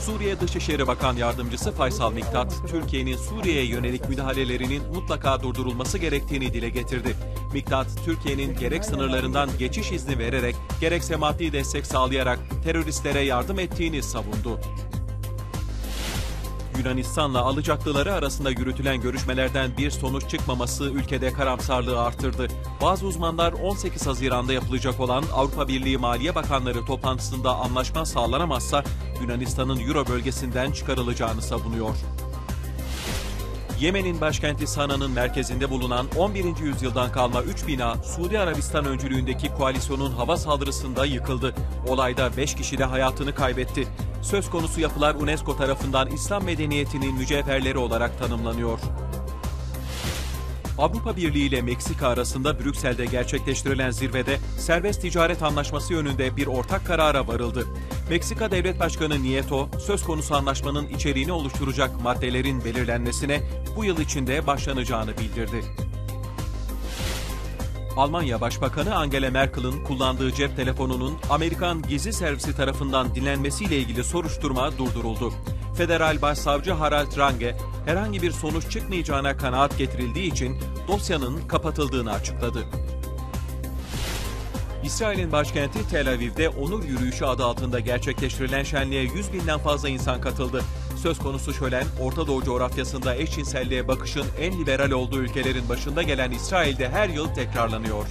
Suriye Dışişleri Bakan Yardımcısı Faysal Miktat, Türkiye'nin Suriye'ye yönelik müdahalelerinin mutlaka durdurulması gerektiğini dile getirdi. Miktat, Türkiye'nin gerek sınırlarından geçiş izni vererek, gerekse maddi destek sağlayarak teröristlere yardım ettiğini savundu. Yunanistan'la alacaklıları arasında yürütülen görüşmelerden bir sonuç çıkmaması ülkede karamsarlığı artırdı. Bazı uzmanlar 18 Haziran'da yapılacak olan Avrupa Birliği Maliye Bakanları toplantısında anlaşma sağlanamazsa Yunanistan'ın Euro bölgesinden çıkarılacağını savunuyor. Yemen'in başkenti Sana'nın merkezinde bulunan 11. yüzyıldan kalma 3 bina Suudi Arabistan öncülüğündeki koalisyonun hava saldırısında yıkıldı. Olayda 5 kişi de hayatını kaybetti. Söz konusu yapılar UNESCO tarafından İslam medeniyetinin mücevherleri olarak tanımlanıyor. Avrupa Birliği ile Meksika arasında Brüksel'de gerçekleştirilen zirvede serbest ticaret anlaşması yönünde bir ortak karara varıldı. Meksika Devlet Başkanı Nieto, söz konusu anlaşmanın içeriğini oluşturacak maddelerin belirlenmesine bu yıl içinde başlanacağını bildirdi. Almanya Başbakanı Angela Merkel'ın kullandığı cep telefonunun Amerikan gizli servisi tarafından dinlenmesiyle ilgili soruşturma durduruldu. Federal Başsavcı Harald Range, herhangi bir sonuç çıkmayacağına kanaat getirildiği için dosyanın kapatıldığını açıkladı. İsrail'in başkenti Tel Aviv'de Onur Yürüyüşü adı altında gerçekleştirilen şenliğe 100 binden fazla insan katıldı. Söz konusu şölen, Orta Doğu coğrafyasında eşcinselliğe bakışın en liberal olduğu ülkelerin başında gelen İsrail'de her yıl tekrarlanıyor.